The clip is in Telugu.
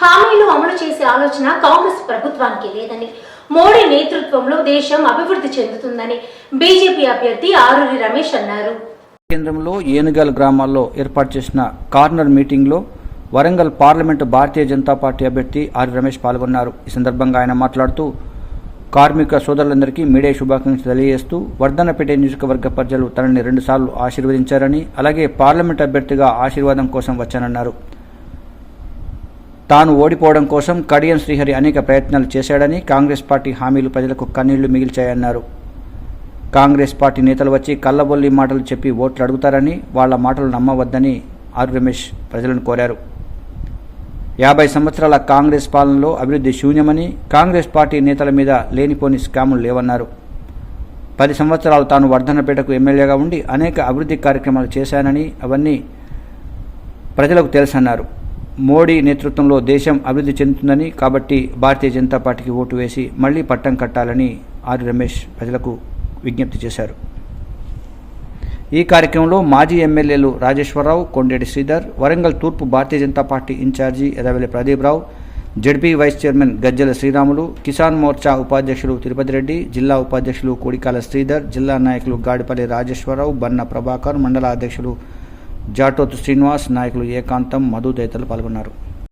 హామీలు అమలు చేసే ఆలోచన కాంగ్రెస్ ప్రభుత్వానికి లేదని. మోడీ నేతృత్వంలో దేశం అభివృద్ధి చెందుతుందని బీజేపీ అభ్యర్థి ఆరూరి రమేష్ అన్నారు. కేంద్రంలో ఏనుగల్ గ్రామాల్లో ఏర్పాటు చేసిన కార్నర్ మీటింగ్లో వరంగల్ పార్లమెంటు భారతీయ జనతా పార్టీ అభ్యర్థి ఆర్ రమేష్ పాల్గొన్నారు. ఈ సందర్భంగా ఆయన మాట్లాడుతూ కార్మిక సోదరులందరికీ మీడియా శుభాకాంక్షలు తెలియజేస్తూ వర్ధనపేట నియోజకవర్గ ప్రజలు తనని రెండుసార్లు ఆశీర్వదించారని అలాగే పార్లమెంట్ అభ్యర్థిగా ఆశీర్వాదం కోసం వచ్చానన్నారు. తాను ఓడిపోవడం కోసం కడియం శ్రీహరి అనేక ప్రయత్నాలు చేశాడని కాంగ్రెస్ పార్టీ హామీలు ప్రజలకు కన్నీళ్ళు మిగిల్చాయన్నారు. కాంగ్రెస్ పార్టీ నేతలు వచ్చి కల్లబొల్లి మాటలు చెప్పి ఓట్లు అడుగుతారని వాళ్ళ మాటలు నమ్మవద్దని ఆర్ రమేష్ ప్రజలను కోరారు. యాభై సంవత్సరాల కాంగ్రెస్ పాలనలో అభివృద్ధి శూన్యమని కాంగ్రెస్ పార్టీ నేతల మీద లేనిపోని స్కాములు లేవన్నారు. పది సంవత్సరాలు తాను వర్ధనపేటకు ఎమ్మెల్యేగా ఉండి అనేక అభివృద్ధి కార్యక్రమాలు చేశానని అవన్నీ ప్రజలకు తెలుసన్నారు. మోడీ నేతృత్వంలో దేశం అభివృద్ధి చెందుతుందని కాబట్టి భారతీయ జనతా పార్టీకి ఓటు వేసి మళ్ళీ పట్టం కట్టాలని ఆర్. రమేష్ ప్రజలకు విజ్ఞప్తి చేశారు. ఈ కార్యక్రమంలో మాజీ ఎమ్మెల్యేలు రాజేశ్వరరావు కొండేటి శ్రీధర్ వరంగల్ తూర్పు Bharatiya Janata Party incharge Erravelli Pradeeprao ZP vice chairman Gajjala Sriramulu Kisan Morcha ఉపాధ్యక్షులు తిరుపతి రెడ్డి జిల్లా ఉపాధ్యక్షులు కోడికాల శ్రీధర్ జిల్లా నాయకులు గాడిపల్లి రాజేశ్వరరావు బన్న ప్రభాకర్ మండల అధ్యక్షులు జాటోత్ శ్రీనివాస్ నాయకులు ఏకాంతం మధు తదితరులు పాల్గొన్నారు.